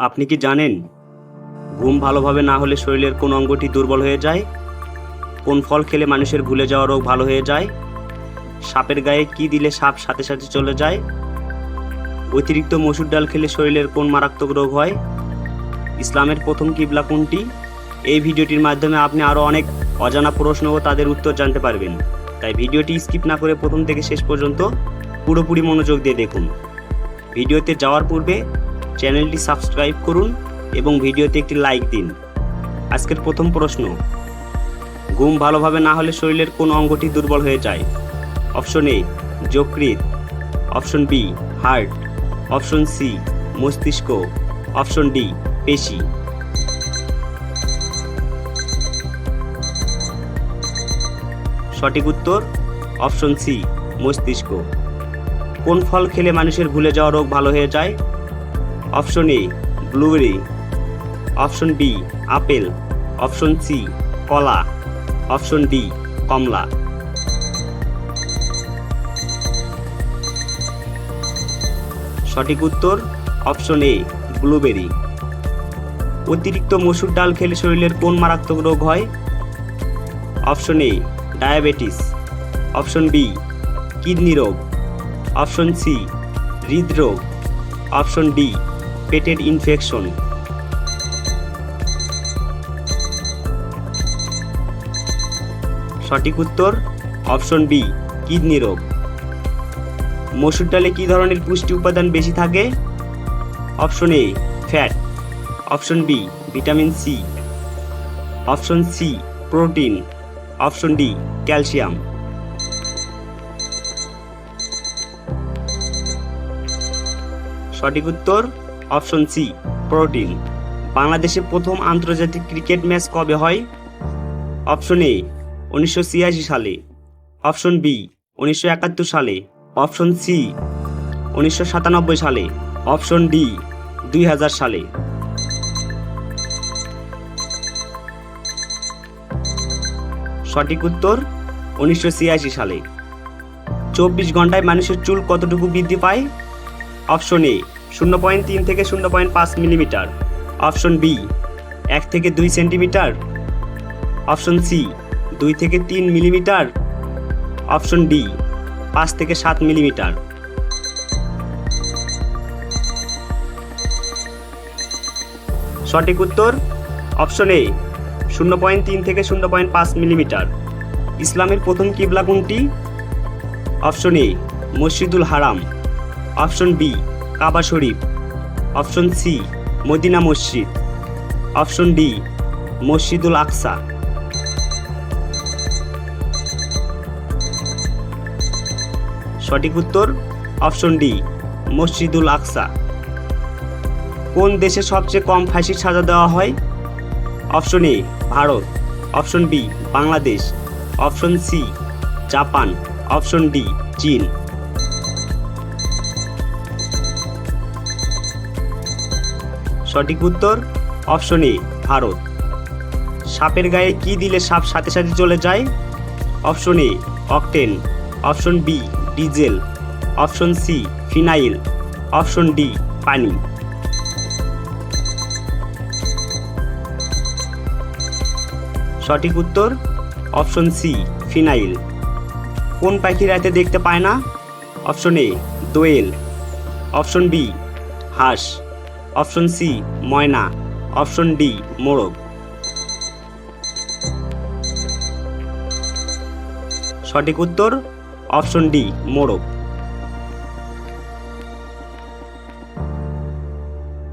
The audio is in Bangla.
আপনি কি জানেন, ঘুম ভালোভাবে না হলে শরীরের কোন অঙ্গটি দুর্বল হয়ে যায়? কোন ফল খেলে মানুষের ভুলে যাওয়া রোগ ভালো হয়ে যায়? সাপের গায়ে কি দিলে সাপ সাথে সাথে চলে যায়? অতিরিক্ত মসুর ডাল খেলে শরীরের কোন মারাত্মক রোগ হয়? ইসলামের প্রথম কিবলা কোনটি? এই ভিডিওটির মাধ্যমে আপনি আরও অনেক অজানা প্রশ্ন ও তাদের উত্তর জানতে পারবেন। তাই ভিডিওটি স্কিপ না করে প্রথম থেকে শেষ পর্যন্ত পুরোপুরি মনোযোগ দিয়ে দেখুন। ভিডিওতে যাওয়ার পূর্বে চ্যানেলটি সাবস্ক্রাইব করুন এবং ভিডিওতে একটি লাইক দিন। আজকের প্রথম প্রশ্ন, ঘুম ভালোভাবে না হলে শরীরের কোন অঙ্গটি দুর্বল হয়ে যায়? অপশন এ, যকৃৎ। Option B, heart. Option C, মস্তিষ্ক। অপশন ডি, পেশি। সঠিক উত্তর, অপশন সি, মস্তিষ্ক। কোন ফল খেলে মানুষের ভুলে যাওয়া রোগ ভালো হয়ে যায়? Option A, blueberry. Option B, apple. Option C, কলা। অপশন ডি, কমলা। সঠিক উত্তর, অপশন এ, ব্লুবেরি। অতিরিক্ত মসুর ডাল খেলে শরীরের কোন মারাত্মক রোগ হয়? Option A, diabetes. Option B, kidney রোগ। অপশন সি, হৃদরোগ। অপশন ডি পেটের ইনফেকশন সঠিক উত্তর অপশন বি কিডনি রোগ। মসুর ডালে কি ধরনের পুষ্টি উপাদান বেশি থাকে? Option A fat option B vitamin C option C protein option D calcium সঠিক উত্তর অপশন সি, প্রোটিন। বাংলাদেশে প্রথম আন্তর্জাতিক ক্রিকেট ম্যাচ কবে হয়? অপশন এ, উনিশশো ছিয়াশি সালে। অপশন বি, উনিশশো একাত্তর সালে। অপশন সি, উনিশশো সাতানব্বই সালে। অপশন ডি, দুই হাজার সালে। সঠিক উত্তর, উনিশশো ছিয়াশি সালে। চব্বিশ ঘন্টায় মানুষের চুল কতটুকু বৃদ্ধি পায়? অপশন এ শূন্য পয়েন্ট তিন থেকে শূন্য পয়েন্ট পাঁচ মিলিমিটার। অপশন বি, এক থেকে দুই সেন্টিমিটার। অপশন সি, দুই থেকে তিন মিলিমিটার। অপশন ডি, পাঁচ থেকে সাত মিলিমিটার। সঠিক উত্তর, অপশন এ, শূন্য পয়েন্ট তিন থেকে শূন্য পয়েন্ট পাঁচ মিলিমিটার। ইসলামের প্রথম কিবলা কোনটি? অপশন এ, মসজিদুল হারাম। অপশন বি কাবা শরীফ। অপশন সি, মদিনা মসজিদ। অপশন ডি, মসজিদুল আকসা। সঠিক উত্তর, অপশন ডি, মসজিদুল আকসা। কোন দেশে সবচেয়ে কম ফাঁসির সাজা দেওয়া হয়? Option A, Bharat. Option B, Bangladesh. Option C, Japan. Option D, চীন। সঠিক উত্তর, অপশন এ, ভারত। সাপের গায়ে কি দিলে সাপ সাথে সাথে চলে যায়? Option A, octane. Option B, diesel. Option C, phenyl. Option D, পানি। সঠিক উত্তর, অপশন সি, ফিনাইল। কোন পাখি রাতে দেখতে পায় না? অপশন এ, দোয়েল। অপশন বি, হাঁস। অপশন সি ময়না। অপশন ডি মোরগ। সঠিক উত্তর অপশন ডি মোরগ।